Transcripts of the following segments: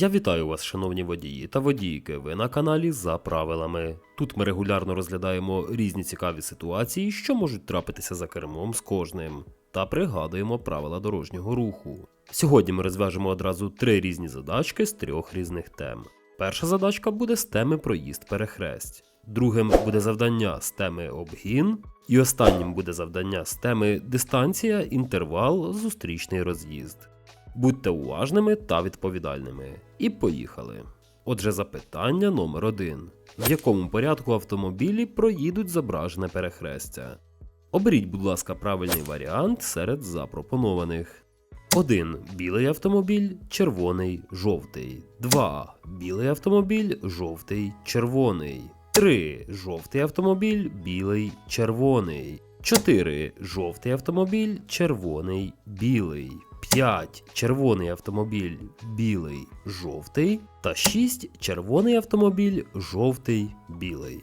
Я вітаю вас, шановні водії та водійки. Ви на каналі за правилами. Тут ми регулярно розглядаємо різні цікаві ситуації, що можуть трапитися за кермом з кожним, та пригадуємо правила дорожнього руху. Сьогодні ми розв'яжемо одразу три різні задачки з трьох різних тем. Перша задачка буде з теми проїзд перехресть. Другим буде завдання з теми обгін, і останнім буде завдання з теми дистанція, інтервал, зустрічний роз'їзд. Будьте уважними та відповідальними. І поїхали. Отже, запитання номер один: в якому порядку автомобілі проїдуть зображене перехрестя? Оберіть, будь ласка, правильний варіант серед запропонованих. 1. Білий автомобіль, червоний, жовтий. 2. Білий автомобіль, жовтий, червоний. 3. Жовтий автомобіль, білий, червоний. 4. Жовтий автомобіль, червоний, білий. 5. Червоний автомобіль, білий, жовтий. Та 6. Червоний автомобіль, жовтий, білий.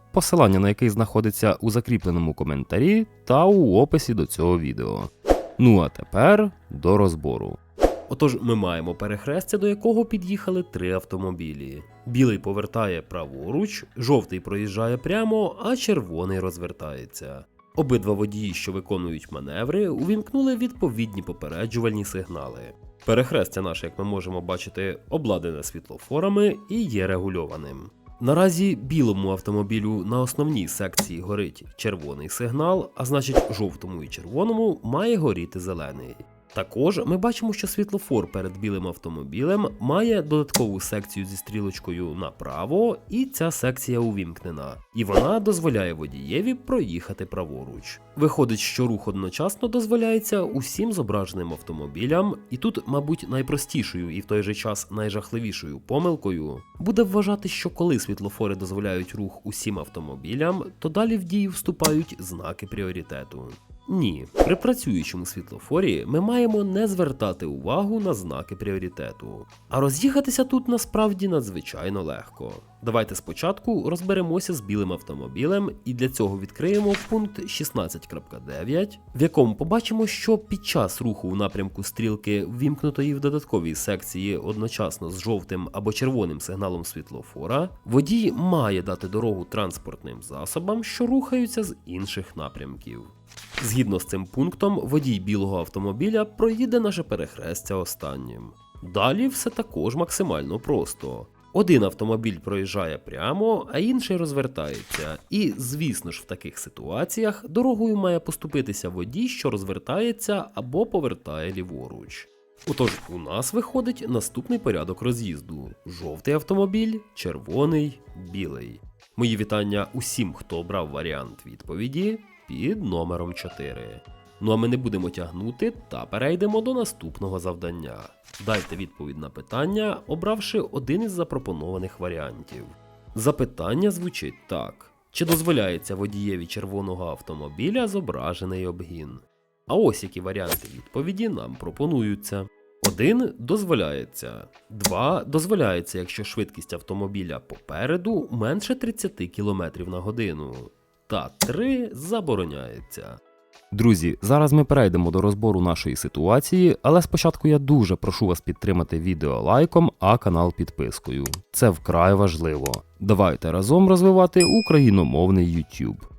посилання на який знаходиться у закріпленому коментарі та у описі до цього відео. Ну а тепер до розбору. Отож, ми маємо перехрестя, до якого під'їхали три автомобілі. Білий повертає праворуч, жовтий проїжджає прямо, а червоний розвертається. Обидва водії, що виконують маневри, увімкнули відповідні попереджувальні сигнали. Перехрестя наше, як ми можемо бачити, обладнане світлофорами і є регульованим. Наразі білому автомобілю на основній секції горить червоний сигнал, а значить жовтому і червоному має горіти зелений. Також ми бачимо, що світлофор перед білим автомобілем має додаткову секцію зі стрілочкою направо, і ця секція увімкнена, і вона дозволяє водієві проїхати праворуч. Виходить, що рух одночасно дозволяється усім зображеним автомобілям, і тут, мабуть, найпростішою і в той же час найжахливішою помилкою буде вважати, що коли світлофори дозволяють рух усім автомобілям, то далі в дію вступають знаки пріоритету. Ні, при працюючому світлофорі ми маємо не звертати увагу на знаки пріоритету. А роз'їхатися тут насправді надзвичайно легко. Давайте спочатку розберемося з білим автомобілем і для цього відкриємо пункт 16.9, в якому побачимо, що під час руху в напрямку стрілки, ввімкнутої в додатковій секції одночасно з жовтим або червоним сигналом світлофора, водій має дати дорогу транспортним засобам, що рухаються з інших напрямків. Згідно з цим пунктом, водій білого автомобіля проїде наше перехрестя останнім. Далі все також максимально просто. Один автомобіль проїжджає прямо, а інший розвертається. І, звісно ж, в таких ситуаціях дорогою має поступитися водій, що розвертається або повертає ліворуч. Отож, у нас виходить наступний порядок роз'їзду: жовтий автомобіль, червоний, білий. Мої вітання усім, хто обрав варіант відповіді під номером 4. Ну а ми не будемо тягнути та перейдемо до наступного завдання. Дайте відповідь на питання, обравши один із запропонованих варіантів. Запитання звучить так: чи дозволяється водієві червоного автомобіля зображений обгін? А ось які варіанти відповіді нам пропонуються. 1 дозволяється, 2 дозволяється, якщо швидкість автомобіля попереду менше 30 км на годину, та 3 забороняється. Друзі, зараз ми перейдемо до розбору нашої ситуації, але спочатку я дуже прошу вас підтримати відео лайком, а канал підпискою. Це вкрай важливо. Давайте разом розвивати україномовний YouTube.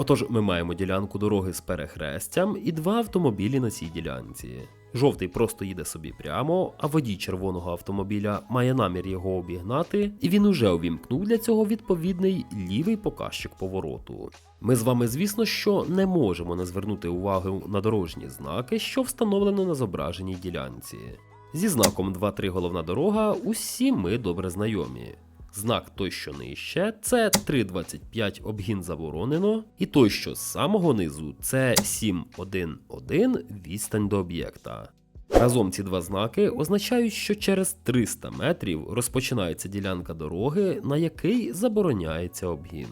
Отож, ми маємо ділянку дороги з перехрестям і два автомобілі на цій ділянці. Жовтий просто їде собі прямо, а водій червоного автомобіля має намір його обігнати, і він уже увімкнув для цього відповідний лівий показчик повороту. Ми з вами, звісно, що не можемо не звернути увагу на дорожні знаки, що встановлено на зображеній ділянці. Зі знаком 2-3 головна дорога усі ми добре знайомі. Знак той, що нижче, це 3.25 обгін заборонено, і той, що з самого низу, це 7.1.1 відстань до об'єкта. Разом ці два знаки означають, що через 300 метрів розпочинається ділянка дороги, на який забороняється обгін.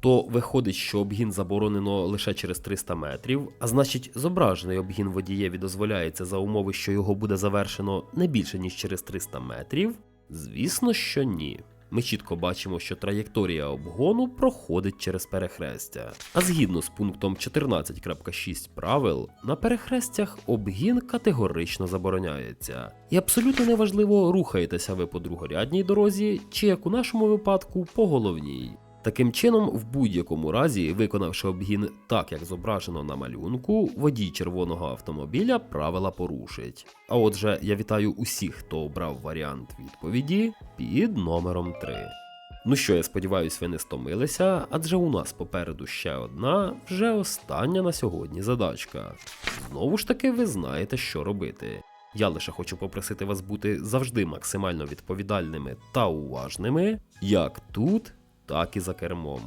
То виходить, що обгін заборонено лише через 300 метрів, а значить, зображений обгін водієві дозволяється за умови, що його буде завершено не більше ніж через 300 метрів? Звісно, що ні. Ми чітко бачимо, що траєкторія обгону проходить через перехрестя. А згідно з пунктом 14.6 правил, на перехрестях обгін категорично забороняється. І абсолютно неважливо, рухаєтеся ви по другорядній дорозі, чи як у нашому випадку по головній. Таким чином, в будь-якому разі, виконавши обгін так, як зображено на малюнку, водій червоного автомобіля правила порушить. А отже, я вітаю усіх, хто обрав варіант відповіді під номером 3. Ну що, я сподіваюся, ви не стомилися, адже у нас попереду ще одна, вже остання на сьогодні задачка. Знову ж таки, ви знаєте, що робити. Я лише хочу попросити вас бути завжди максимально відповідальними та уважними, як тут, так і за кермом.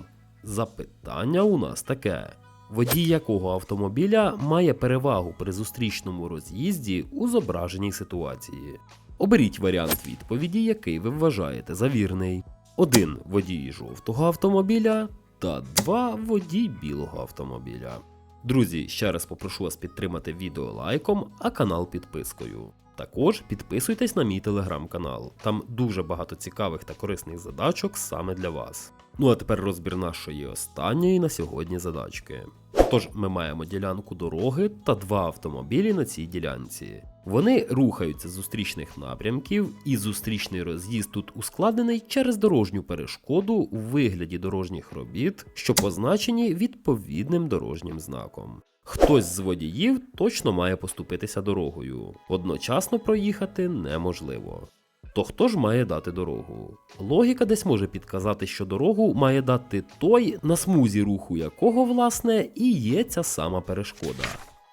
Запитання у нас таке: водій якого автомобіля має перевагу при зустрічному роз'їзді у зображеній ситуації? Оберіть варіант відповіді, який ви вважаєте за вірний. 1 водій жовтого автомобіля та 2 водій білого автомобіля. Друзі, ще раз попрошу вас підтримати відео лайком, а канал підпискою. Також підписуйтесь на мій телеграм-канал. Там дуже багато цікавих та корисних задачок саме для вас. Ну а тепер розбір нашої останньої на сьогодні задачки. Тож ми маємо ділянку дороги та два автомобілі на цій ділянці. Вони рухаються з зустрічних напрямків, і зустрічний роз'їзд тут ускладнений через дорожню перешкоду у вигляді дорожніх робіт, що позначені відповідним дорожнім знаком. Хтось з водіїв точно має поступитися дорогою, одночасно проїхати неможливо. То хто ж має дати дорогу? Логіка десь може підказати, що дорогу має дати той, на смузі руху якого, власне, і є ця сама перешкода.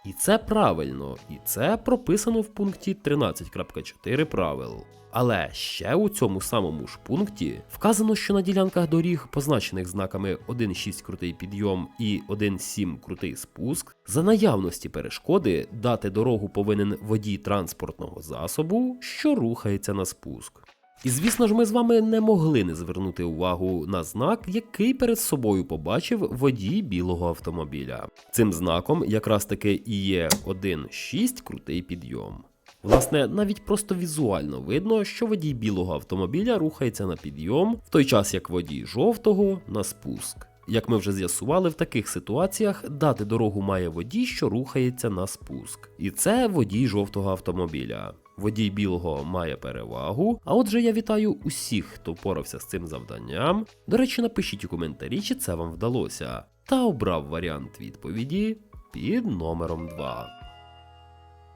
І це правильно, і це прописано в пункті 13.4 правил. Але ще у цьому самому ж пункті вказано, що на ділянках доріг, позначених знаками 1.6 крутий підйом і 1.7 крутий спуск, за наявності перешкоди дати дорогу повинен водій транспортного засобу, що рухається на спуск. І звісно ж, ми з вами не могли не звернути увагу на знак, який перед собою побачив водій білого автомобіля. Цим знаком якраз таки і є 1.6 крутий підйом. Власне, навіть просто візуально видно, що водій білого автомобіля рухається на підйом, в той час як водій жовтого на спуск. Як ми вже з'ясували, в таких ситуаціях дати дорогу має водій, що рухається на спуск. І це водій жовтого автомобіля. Водій білого має перевагу. А отже, я вітаю усіх, хто впорався з цим завданням. До речі, напишіть у коментарі, чи це вам вдалося. Та обрав варіант відповіді під номером 2.